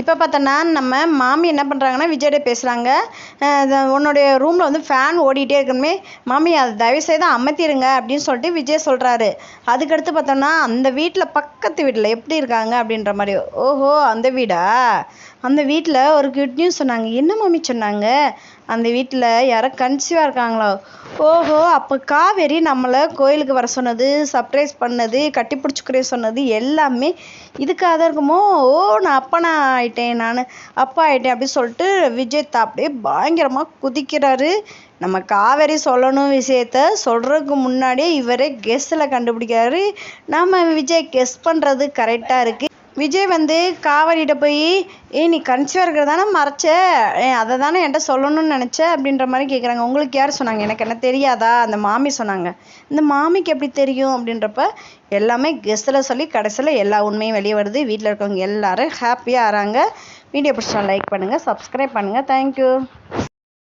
இப்போ பார்த்தோன்னா நம்ம மாமி என்ன பண்ணுறாங்கன்னா விஜய்டே பேசுகிறாங்க உன்னுடைய ரூமில் வந்து ஃபேன் ஓடிட்டே இருக்கணுமே மாமி அதை தயவுசெய்து அமைத்திருங்க அப்படின்னு சொல்லிட்டு விஜய் சொல்கிறாரு அதுக்கடுத்து பார்த்தோன்னா அந்த வீட்டில் பக்கத்து வீட்டில் எப்படி இருக்காங்க அப்படின்ற மாதிரி. ஓஹோ அந்த வீடா? அந்த வீட்டில் ஒரு குட் நியூஸ் சொன்னாங்க. என்ன மாமி சொன்னாங்க? அந்த வீட்டில் யாரோ கன்சீவாக இருக்காங்களோ. ஓஹோ அப்போ காவேரி நம்மளை கோயிலுக்கு வர சொன்னது சர்ப்ரைஸ் பண்ணது கட்டி பிடிச்சிக்கிறே சொன்னது எல்லாமே இதுக்காக தான் இருக்குமோ? ஓ நான் அப்பனா ஆயிட்டேன் நான். அப்பா ஆயிட்டேன் அப்படின்னு சொல்லிட்டு விஜய் அப்படியே பயங்கரமாக குதிக்கிறாரு. நம்ம காவேரி சொல்லணும் விஷயத்த சொல்கிறதுக்கு முன்னாடியே இவரே கெஸ்ஸில் கண்டுபிடிக்கிறாரு. நம்ம விஜய் கெஸ் பண்ணுறது கரெக்டாக இருக்குது விஜய் வந்து காவேரிகிட்ட போய் ஏய் நீ கன்சீவாக இருக்கிறதானே மறைச்ச? அதை தானே என்கிட்ட சொல்லணும்னு நினச்ச? அப்படின்ற மாதிரி கேட்குறாங்க உங்களுக்கு யார் சொன்னாங்க? எனக்கு என்ன தெரியாதா? அந்த மாமி சொன்னாங்க. இந்த மாமிக்கு எப்படி தெரியும் அப்படின்றப்ப எல்லாமே கெஸ்ட்டில் சொல்லி கடைசியில் எல்லா உண்மையும் வெளியே வருது. வீட்டில் இருக்கவங்க எல்லோரும் ஹாப்பியாக ஆகிறாங்க வீடியோ பிடிச்சா லைக் பண்ணுங்கள் சப்ஸ்கிரைப் பண்ணுங்கள் தேங்க்யூ